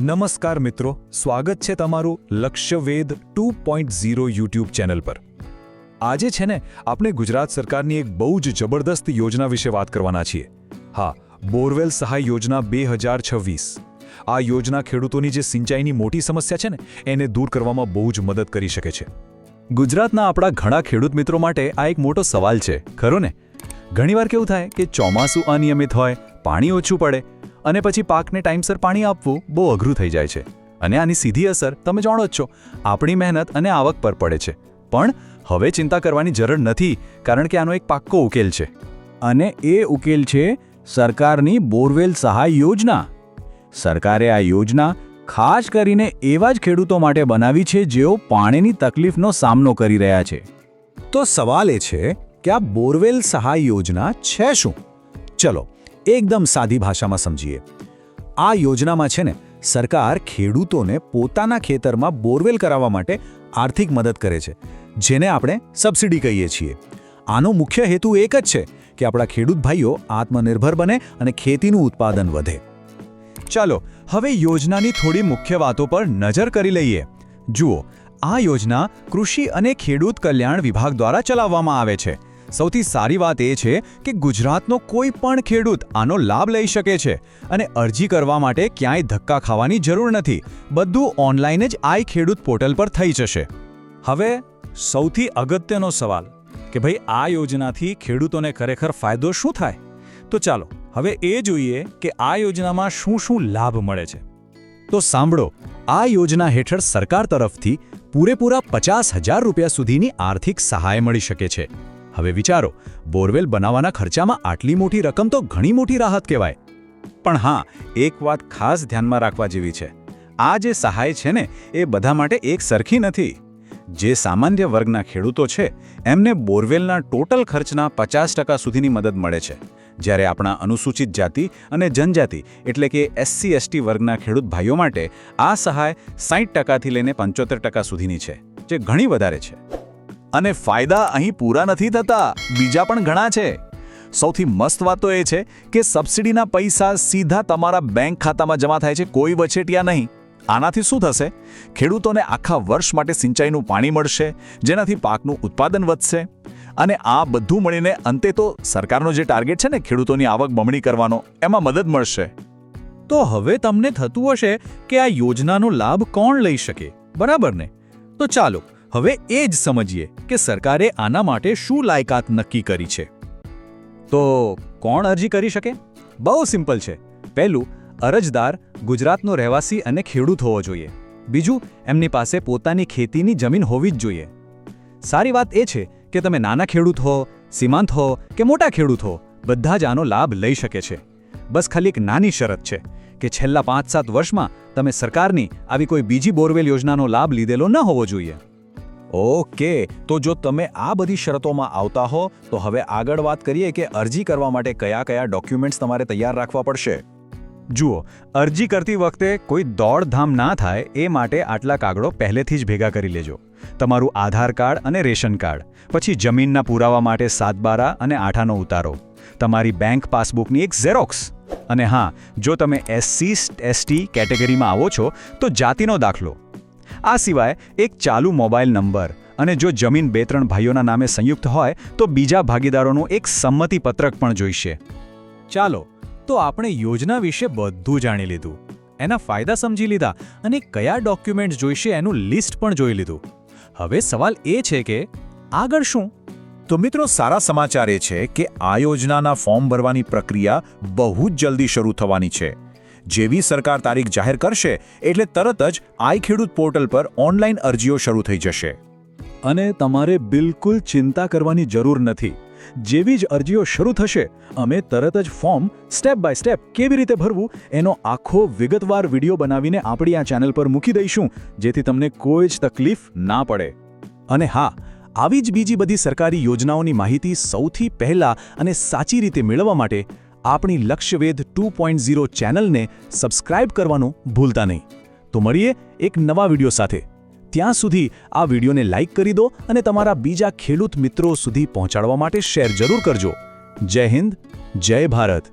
નમસ્કાર મિત્રો, સ્વાગત છે તમારું Lakshyavedh two point zero YouTube channel પર. આજે છે ને, આપણે ગુજરાત સરકારની એક બહુ જ જબરદસ્ત યોજના વિશે વાત કરવાના છીએ. હા, બોરવેલ સહાય યોજના બે હજાર છવ્વીસ. આ યોજના ખેડૂતોની જે સિંચાઈની મોટી સમસ્યા છે ને, એને દૂર કરવામાં બહુ જ મદદ કરી શકે છે. ગુજરાતના આપણા ઘણા ખેડૂત મિત્રો માટે આ એક મોટો સવાલ છે, ખરો ને? ઘણીવાર કેવું થાય કે ચોમાસું અનિયમિત હોય, પાણી ઓછું પડે અને પછી પાકને ટાઈમસર પાણી આપવું બહુ અઘરું થઈ જાય છે. અને આની સીધી અસર તમે જાણો જ છો, આપણી મહેનત અને આવક પર પડે છે. પણ હવે ચિંતા કરવાની જરૂર નથી, કારણ કે આનો એક પાક્કો ઉકેલ છે. અને એ ઉકેલ છે સરકારની બોરવેલ સહાય યોજના. સરકારે આ યોજના ખાસ કરીને એવા જ ખેડૂતો માટે બનાવી છે જેઓ પાણીની તકલીફનો સામનો કરી રહ્યા છે. તો સવાલ એ છે કે આ બોરવેલ સહાય યોજના છે શું? ચલો એકદમ સાદી ભાષામાં સમજીએ. આ યોજનામાં છે ને, સરકાર ખેડૂતોને પોતાના ખેતરમાં બોરવેલ કરાવવા માટે આર્થિક મદદ કરે છે, જેને આપણે સબસિડી કહીએ છીએ. આનો મુખ્ય હેતુ એક જ છે કે આપણા ખેડૂત ભાઈઓ આત્મનિર્ભર બને અને ખેતીનું ઉત્પાદન વધે. ચાલો, હવે યોજનાની થોડી મુખ્ય વાતો પર નજર કરી લઈએ. જુઓ, આ યોજના કૃષિ અને ખેડૂત કલ્યાણ વિભાગ દ્વારા ચલાવવામાં આવે છે. સૌથી સારી વાત એ છે કે ગુજરાતનો કોઈ પણ ખેડૂત આનો લાભ લઈ શકે છે અને અરજી કરવા માટે ક્યાંય ધક્કા ખાવાની જરૂર નથી. બધું ઓનલાઈન જ આઈ ખેડૂત પોર્ટલ પર થઈ જશે. હવે સૌથી અગત્યનો સવાલ કે ભાઈ આ યોજનાથી ખેડૂતોને ખરેખર ફાયદો શું થાય? તો ચાલો, હવે એ જોઈએ કે આ યોજનામાં શું શું લાભ મળે છે. તો સાંભળો, આ યોજના હેઠળ સરકાર તરફથી પૂરેપૂરા પચાસ હજાર રૂપિયા સુધીની આર્થિક સહાય મળી શકે છે. હવે વિચારો, બોરવેલ બનાવવાના ખર્ચામાં આટલી મોટી રકમ તો ઘણી મોટી રાહત કહેવાય. પણ હા, એક વાત ખાસ ધ્યાનમાં રાખવા જેવી છે. આ જે સહાય છે ને, એ બધા માટે એક સરખી નથી. જે સામાન્ય વર્ગના ખેડૂતો છે, એમને બોરવેલના ટોટલ ખર્ચના પચાસ ટકા સુધીની મદદ મળે છે. જ્યારે આપણા અનુસૂચિત જાતિ અને જનજાતિ, એટલે કે એસસી, એસટી વર્ગના ખેડૂત ભાઈઓ માટે આ સહાય સાહીઠ ટકાથી લઈને પંચોતેર ટકા સુધીની છે, જે ઘણી વધારે છે. અને ફાયદા અહીં પૂરા નથી થતા. બીજા પણ ઘણા છે. સૌથી મસ્ત વાત તો એ છે કે સબસિડીના પૈસા સીધા તમારા બેંક ખાતામાં જમા થાય છે, કોઈ વચેટિયા નહીં. આનાથી શું થશે? ખેડૂતોને આખા વર્ષ માટે સિંચાઈનું પાણી મળશે, જેનાથી પાકનું ઉત્પાદન વધશે. અને આ બધું મળીને અંતે તો સરકારનો જે ટાર્ગેટ છે ને, ખેડૂતોની આવક બમણી કરવાનો, એમાં મદદ મળશે. તો હવે તમને થતું હશે કે આ યોજનાનો લાભ કોણ લઈ શકે? બરાબર ને? તો ચાલો હવે એ જ સમજીએ કે સરકારે આના માટે શું લાયકાત નક્કી કરી છે. તો કોણ અરજી કરી શકે? બહુ સિમ્પલ છે. પહેલું, અરજદાર ગુજરાતનો રહેવાસી અને ખેડૂત હોવો જોઈએ. બીજું, એમની પાસે પોતાની ખેતીની જમીન હોવી જ જોઈએ. સારી વાત એ છે કે તમે નાના ખેડૂત હો, સીમાંત હો કે મોટા ખેડૂત હો, બધા જ આનો લાભ લઈ શકે છે. બસ ખાલી એક નાની શરત છે કે છેલ્લા પાંચ સાત વર્ષમાં તમે સરકારની આવી કોઈ બીજી બોરવેલ યોજનાનો લાભ લીધેલો ન હોવો જોઈએ. ઓકે, તો જો તમે આ બધી શરતોમાં આવતા હો, તો હવે આગળ વાત કરીએ કે અરજી કરવા માટે કયા કયા ડોક્યુમેન્ટ્સ તમારે તૈયાર રાખવા પડશે. જુઓ, અરજી કરતી વખતે કોઈ દોડધામ ના થાય એ માટે આટલા કાગળો પહેલેથી જ ભેગા કરી લેજો. તમારું આધાર કાર્ડ અને રેશન કાર્ડ, પછી જમીનના પુરાવા માટે સાતબારા અને આઠાનો ઉતારો. તમારી બેંક પાસબુકની એક ઝેરોક્સ. અને હા, જો તમે એસસી, એસટી કેટેગરીમાં આવો છો, તો જાતિનો દાખલો. આ સિવાય એક ચાલુ મોબાઈલ નંબર અને જો જમીન બે ત્રણ ભાઈઓના નામે સંયુક્ત હોય, તો બીજા ભાગીદારોનું એક સંમતિ પત્રક પણ જોઈશે. ચાલો, તો આપણે યોજના વિશે બધું જાણી લીધું. એના ફાયદા સમજી લીધા અને કયા ડોક્યુમેન્ટ્સ જોઈશે એનું લિસ્ટ પણ જોઈ લીધું. હવે સવાલ એ છે કે, આગળ શું? તો મિત્રો, સારા સમાચાર એ છે કે આ યોજનાના ફોર્મ ભરવાની પ્રક્રિયા બહુ જ જલ્દી શરૂ થવાની છે. જેવી સરકાર તારીખ જાહેર કરશે એટલે તરત જ આઈ ખેડૂત પોર્ટલ પર ઓનલાઈન અરજીઓ શરૂ થઈ જશે. અને તમારે બિલકુલ ચિંતા કરવાની જરૂર નથી. જેવી જ અરજીઓ શરૂ થશે, અમે તરત જ ફોર્મ સ્ટેપ બાય સ્ટેપ કેવી રીતે ભરવું એનો આખો વિગતવાર વીડિયો બનાવીને આપણી આ ચેનલ પર મૂકી દઈશું, જેથી તમને કોઈ જ તકલીફ ના પડે. અને હા, આવી જ બીજી બધી સરકારી યોજનાઓની માહિતી સૌથી પહેલા અને સાચી રીતે મેળવવા માટે આપણી લક્ષ્યવેધ ટુ પોઈન્ટ ઝીરો ચેનલને સબસ્ક્રાઇબ કરવાનું ભૂલતા નહીં. તો મળીએ એક નવા વીડિયો સાથે. ત્યાં સુધી આ વિડીયોને લાઇક કરી દો અને તમારા બીજા ખેડૂત મિત્રો સુધી પહોંચાડવા માટે શેર જરૂર કરજો. જય હિન્દ, જય ભારત.